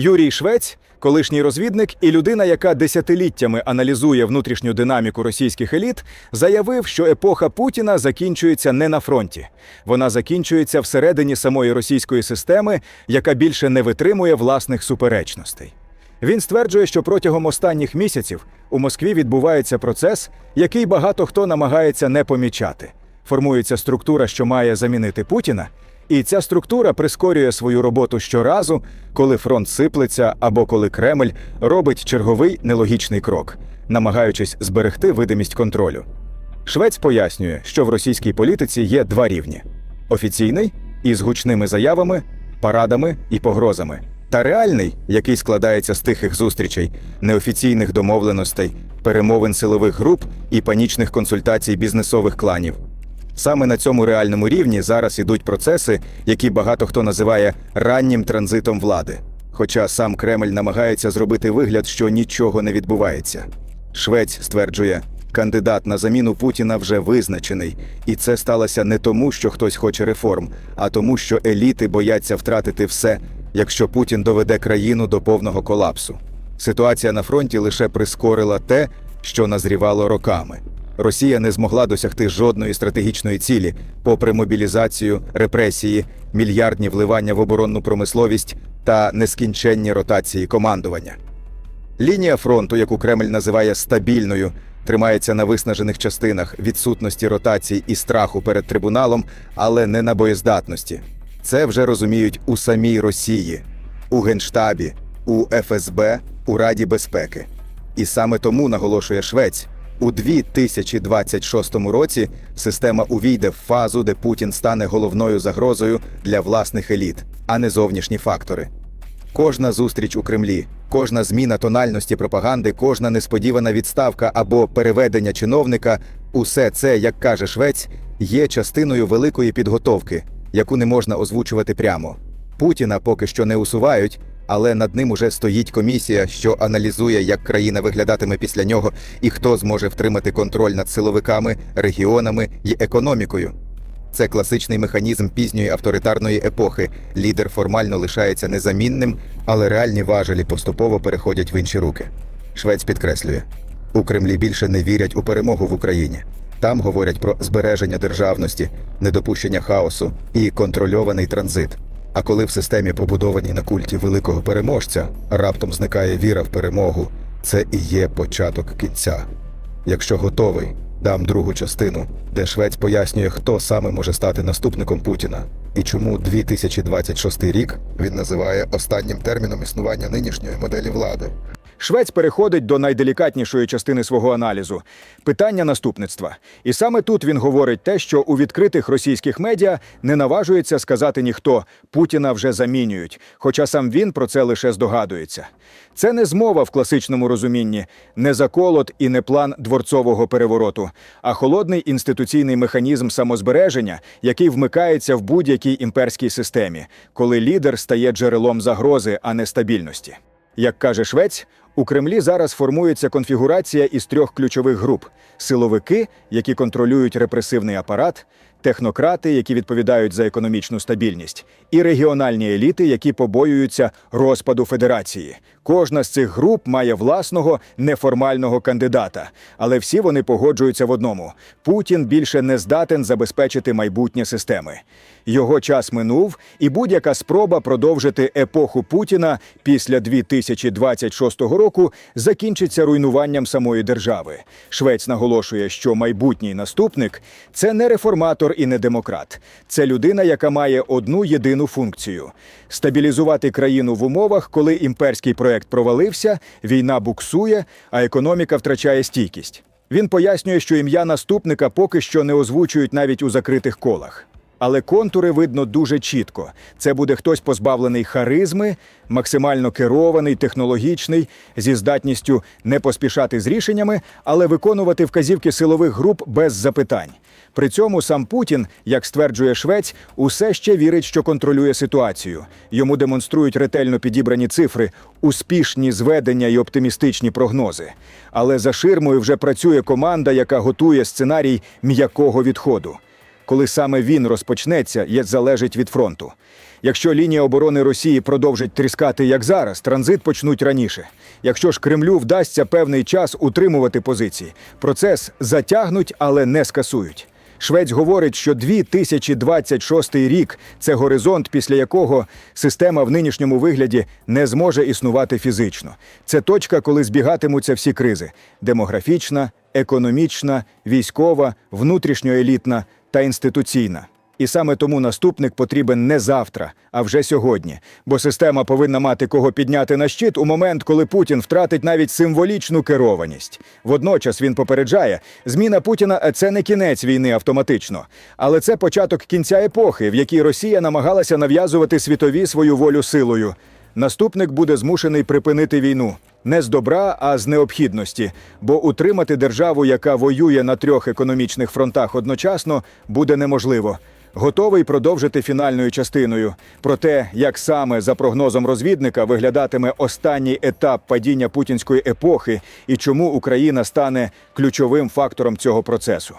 Юрій Швець, колишній розвідник і людина, яка десятиліттями аналізує внутрішню динаміку російських еліт, заявив, що епоха Путіна закінчується не на фронті. Вона закінчується всередині самої російської системи, яка більше не витримує власних суперечностей. Він стверджує, що протягом останніх місяців у Москві відбувається процес, який багато хто намагається не помічати. Формується структура, що має замінити Путіна, і ця структура прискорює свою роботу щоразу, коли фронт сиплеться або коли Кремль робить черговий нелогічний крок, намагаючись зберегти видимість контролю. Швець пояснює, що в російській політиці є два рівні: офіційний із гучними заявами, парадами і погрозами, та реальний, який складається з тихих зустрічей, неофіційних домовленостей, перемовин силових груп і панічних консультацій бізнесових кланів. Саме на цьому реальному рівні зараз ідуть процеси, які багато хто називає раннім транзитом влади. Хоча сам Кремль намагається зробити вигляд, що нічого не відбувається. Швець стверджує, кандидат на заміну Путіна вже визначений, і це сталося не тому, що хтось хоче реформ, а тому, що еліти бояться втратити все, якщо Путін доведе країну до повного колапсу. Ситуація на фронті лише прискорила те, що назрівало роками. Росія не змогла досягти жодної стратегічної цілі, попри мобілізацію, репресії, мільярдні вливання в оборонну промисловість та нескінченні ротації командування. Лінія фронту, яку Кремль називає стабільною, тримається на виснажених частинах відсутності ротацій і страху перед трибуналом, але не на боєздатності. Це вже розуміють у самій Росії, у Генштабі, у ФСБ, у Раді безпеки. І саме тому наголошує Швець. У 2026 році система увійде в фазу, де Путін стане головною загрозою для власних еліт, а не зовнішні фактори. Кожна зустріч у Кремлі, кожна зміна тональності пропаганди, кожна несподівана відставка або переведення чиновника усе це, як каже Швець, є частиною великої підготовки, яку не можна озвучувати прямо. Путіна поки що не усувають, але над ним уже стоїть комісія, що аналізує, як країна виглядатиме після нього і хто зможе втримати контроль над силовиками, регіонами і економікою. Це класичний механізм пізньої авторитарної епохи. Лідер формально лишається незамінним, але реальні важелі поступово переходять в інші руки. Швець підкреслює: у Кремлі більше не вірять у перемогу в Україні. Там говорять про збереження державності, недопущення хаосу і контрольований транзит. А коли в системі, побудованій на культі великого переможця, раптом зникає віра в перемогу, це і є початок кінця. Якщо готовий, дам другу частину, де Швець пояснює, хто саме може стати наступником Путіна і чому 2026 рік він називає останнім терміном існування нинішньої моделі влади. Швець переходить до найделікатнішої частини свого аналізу питання наступництва. І саме тут він говорить те, що у відкритих російських медіа не наважується сказати ніхто Путіна вже замінюють, хоча сам він про це лише здогадується. Це не змова в класичному розумінні, не заколот і не план дворцового перевороту, а холодний інституційний механізм самозбереження, який вмикається в будь-якій імперській системі, коли лідер стає джерелом загрози, а не стабільності. Як каже Швець, у Кремлі зараз формується конфігурація із трьох ключових груп: силовики, які контролюють репресивний апарат, технократи, які відповідають за економічну стабільність, і регіональні еліти, які побоюються розпаду федерації. Кожна з цих груп має власного неформального кандидата, але всі вони погоджуються в одному: Путін більше не здатен забезпечити майбутнє системи. Його час минув, і будь-яка спроба продовжити епоху Путіна після 2026 року закінчиться руйнуванням самої держави. Швець наголошує, що майбутній наступник це не реформатор і не демократ. Це людина, яка має одну єдину функцію стабілізувати країну в умовах, коли імперський проект провалився, війна буксує, а економіка втрачає стійкість. Він пояснює, що ім'я наступника поки що не озвучують навіть у закритих колах. Але контури видно дуже чітко. Це буде хтось позбавлений харизми, максимально керований, технологічний, зі здатністю не поспішати з рішеннями, але виконувати вказівки силових груп без запитань. При цьому сам Путін, як стверджує Швець, усе ще вірить, що контролює ситуацію. Йому демонструють ретельно підібрані цифри, успішні зведення і оптимістичні прогнози. Але за ширмою вже працює команда, яка готує сценарій м'якого відходу коли саме він розпочнеться, залежить від фронту. Якщо лінія оборони Росії продовжить тріскати як зараз, транзит почнуть раніше. Якщо ж Кремлю вдасться певний час утримувати позиції, процес затягнуть, але не скасують. Швець говорить, що 2026 рік це горизонт, після якого система в нинішньому вигляді не зможе існувати фізично. Це точка, коли збігатимуться всі кризи: демографічна, економічна, військова, внутрішньоелітна та інституційна. І саме тому наступник потрібен не завтра, а вже сьогодні. Бо система повинна мати кого підняти на щит у момент, коли Путін втратить навіть символічну керованість. Водночас він попереджає, зміна Путіна це не кінець війни автоматично, але це початок кінця епохи, в якій Росія намагалася нав'язувати світові свою волю силою. Наступник буде змушений припинити війну не з добра, а з необхідності, бо утримати державу, яка воює на трьох економічних фронтах одночасно, буде неможливо. Готовий продовжити фінальною частиною про те, як саме за прогнозом розвідника виглядатиме останній етап падіння путінської епохи і чому Україна стане ключовим фактором цього процесу.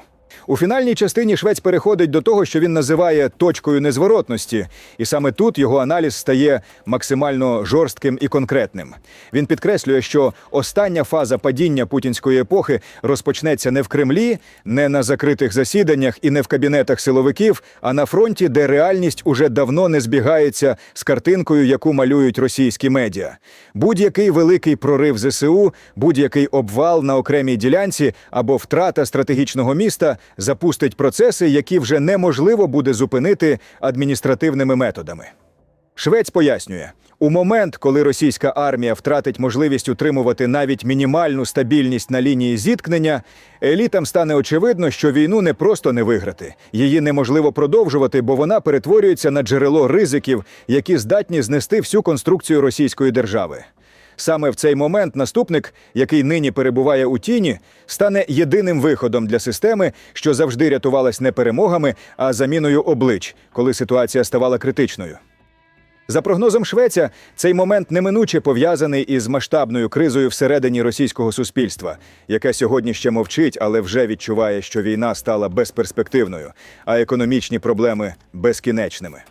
У фінальній частині Швець переходить до того, що він називає точкою незворотності, і саме тут його аналіз стає максимально жорстким і конкретним. Він підкреслює, що остання фаза падіння путінської епохи розпочнеться не в Кремлі, не на закритих засіданнях і не в кабінетах силовиків, а на фронті, де реальність уже давно не збігається з картинкою, яку малюють російські медіа. Будь-який великий прорив ЗСУ, будь-який обвал на окремій ділянці або втрата стратегічного міста запустить процеси, які вже неможливо буде зупинити адміністративними методами. Швець пояснює, у момент, коли російська армія втратить можливість утримувати навіть мінімальну стабільність на лінії зіткнення, елітам стане очевидно, що війну не просто не виграти, її неможливо продовжувати, бо вона перетворюється на джерело ризиків, які здатні знести всю конструкцію російської держави. Саме в цей момент наступник, який нині перебуває у тіні, стане єдиним виходом для системи, що завжди рятувалась не перемогами, а заміною облич, коли ситуація ставала критичною. За прогнозом Швеця, цей момент неминуче пов'язаний із масштабною кризою всередині російського суспільства, яке сьогодні ще мовчить, але вже відчуває, що війна стала безперспективною, а економічні проблеми безкінечними.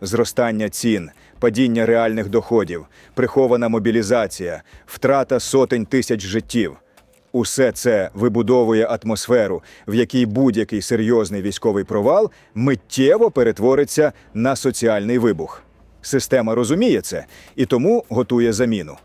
Зростання цін, падіння реальних доходів, прихована мобілізація, втрата сотень тисяч життів. Усе це вибудовує атмосферу, в якій будь-який серйозний військовий провал миттєво перетвориться на соціальний вибух. Система розуміє це і тому готує заміну.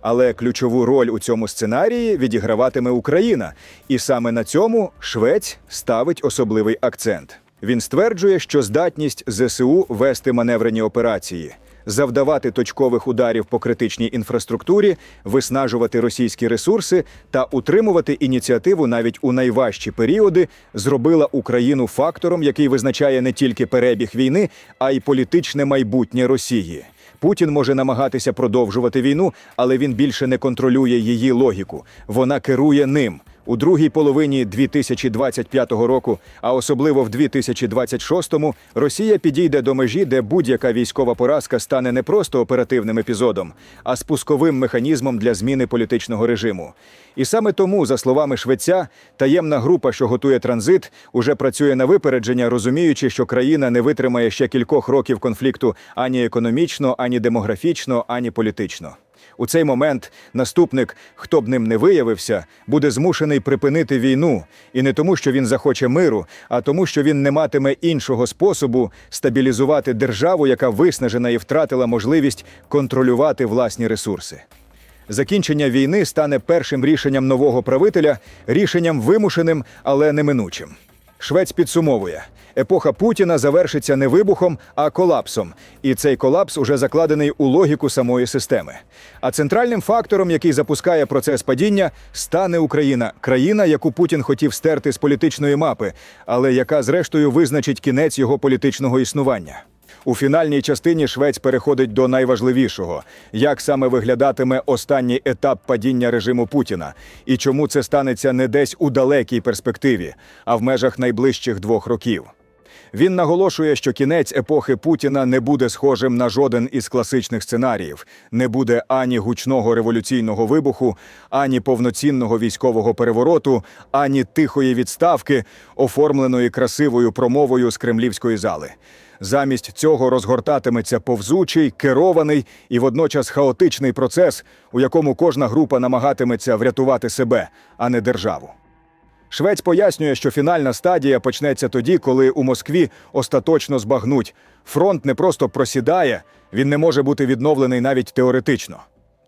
Але ключову роль у цьому сценарії відіграватиме Україна, і саме на цьому Швець ставить особливий акцент. Він стверджує, що здатність ЗСУ вести маневрені операції, завдавати точкових ударів по критичній інфраструктурі, виснажувати російські ресурси та утримувати ініціативу навіть у найважчі періоди, зробила Україну фактором, який визначає не тільки перебіг війни, а й політичне майбутнє Росії. Путін може намагатися продовжувати війну, але він більше не контролює її логіку. Вона керує ним. У другій половині 2025 року, а особливо в 2026-му, Росія підійде до межі, де будь-яка військова поразка стане не просто оперативним епізодом, а спусковим механізмом для зміни політичного режиму. І саме тому, за словами Швеця, таємна група, що готує транзит, уже працює на випередження, розуміючи, що країна не витримає ще кількох років конфлікту ані економічно, ані демографічно, ані політично. У цей момент наступник, хто б ним не виявився, буде змушений припинити війну, і не тому, що він захоче миру, а тому, що він не матиме іншого способу стабілізувати державу, яка виснажена і втратила можливість контролювати власні ресурси. Закінчення війни стане першим рішенням нового правителя, рішенням вимушеним, але неминучим. Швець підсумовує: епоха Путіна завершиться не вибухом, а колапсом. І цей колапс уже закладений у логіку самої системи. А центральним фактором, який запускає процес падіння, стане Україна, країна, яку Путін хотів стерти з політичної мапи, але яка зрештою визначить кінець його політичного існування. У фінальній частині Швець переходить до найважливішого: як саме виглядатиме останній етап падіння режиму Путіна, і чому це станеться не десь у далекій перспективі, а в межах найближчих двох років. Він наголошує, що кінець епохи Путіна не буде схожим на жоден із класичних сценаріїв, не буде ані гучного революційного вибуху, ані повноцінного військового перевороту, ані тихої відставки, оформленої красивою промовою з кремлівської зали. Замість цього розгортатиметься повзучий, керований і водночас хаотичний процес, у якому кожна група намагатиметься врятувати себе, а не державу. Швець пояснює, що фінальна стадія почнеться тоді, коли у Москві остаточно збагнуть. Фронт не просто просідає, він не може бути відновлений навіть теоретично.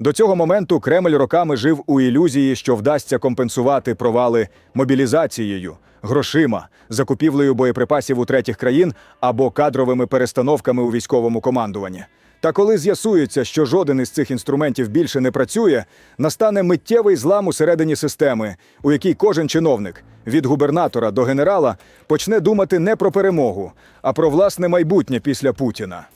До цього моменту Кремль роками жив у ілюзії, що вдасться компенсувати провали мобілізацією, грошима, закупівлею боєприпасів у третіх країн або кадровими перестановками у військовому командуванні. Та коли з'ясується, що жоден із цих інструментів більше не працює, настане миттєвий злам усередині системи, у якій кожен чиновник від губернатора до генерала почне думати не про перемогу, а про власне майбутнє після Путіна.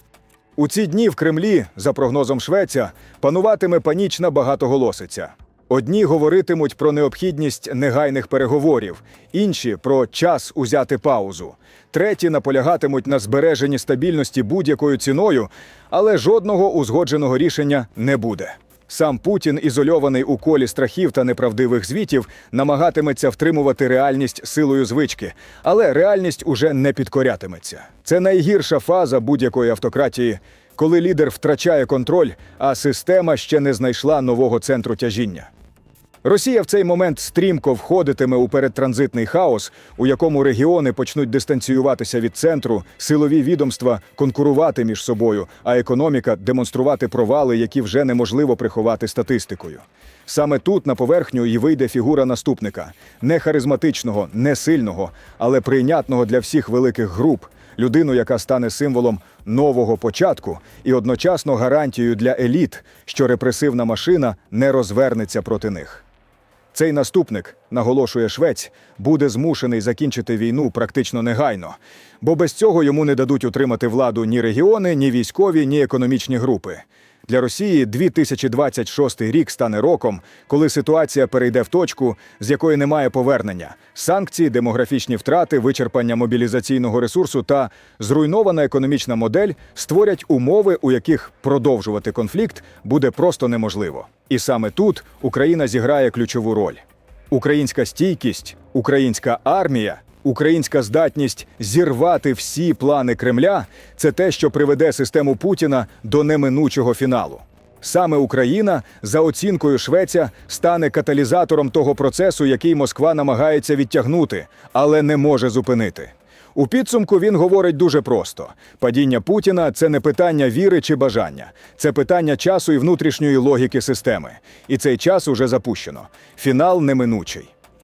У ці дні в Кремлі, за прогнозом Швеця, пануватиме панічна багатоголосиця. Одні говоритимуть про необхідність негайних переговорів, інші про час узяти паузу. Треті наполягатимуть на збереженні стабільності будь-якою ціною, але жодного узгодженого рішення не буде. Сам Путін, ізольований у колі страхів та неправдивих звітів, намагатиметься втримувати реальність силою звички, але реальність уже не підкорятиметься. Це найгірша фаза будь-якої автократії, коли лідер втрачає контроль, а система ще не знайшла нового центру тяжіння. Росія в цей момент стрімко входитиме у передтранзитний хаос, у якому регіони почнуть дистанціюватися від центру, силові відомства конкурувати між собою, а економіка демонструвати провали, які вже неможливо приховати статистикою. Саме тут на поверхню і вийде фігура наступника не харизматичного, не сильного, але прийнятного для всіх великих груп, людину, яка стане символом нового початку і одночасно гарантією для еліт, що репресивна машина не розвернеться проти них. Цей наступник, наголошує Швець, буде змушений закінчити війну практично негайно, бо без цього йому не дадуть утримати владу ні регіони, ні військові, ні економічні групи. Для Росії 2026 рік стане роком, коли ситуація перейде в точку, з якої немає повернення: санкції, демографічні втрати, вичерпання мобілізаційного ресурсу та зруйнована економічна модель створять умови, у яких продовжувати конфлікт буде просто неможливо. І саме тут Україна зіграє ключову роль. Українська стійкість, українська армія, українська здатність зірвати всі плани Кремля це те, що приведе систему Путіна до неминучого фіналу. Саме Україна, за оцінкою Швеця, стане каталізатором того процесу, який Москва намагається відтягнути, але не може зупинити. У підсумку він говорить дуже просто: падіння Путіна це не питання віри чи бажання, це питання часу і внутрішньої логіки системи. І цей час уже запущено. Фінал неминучий.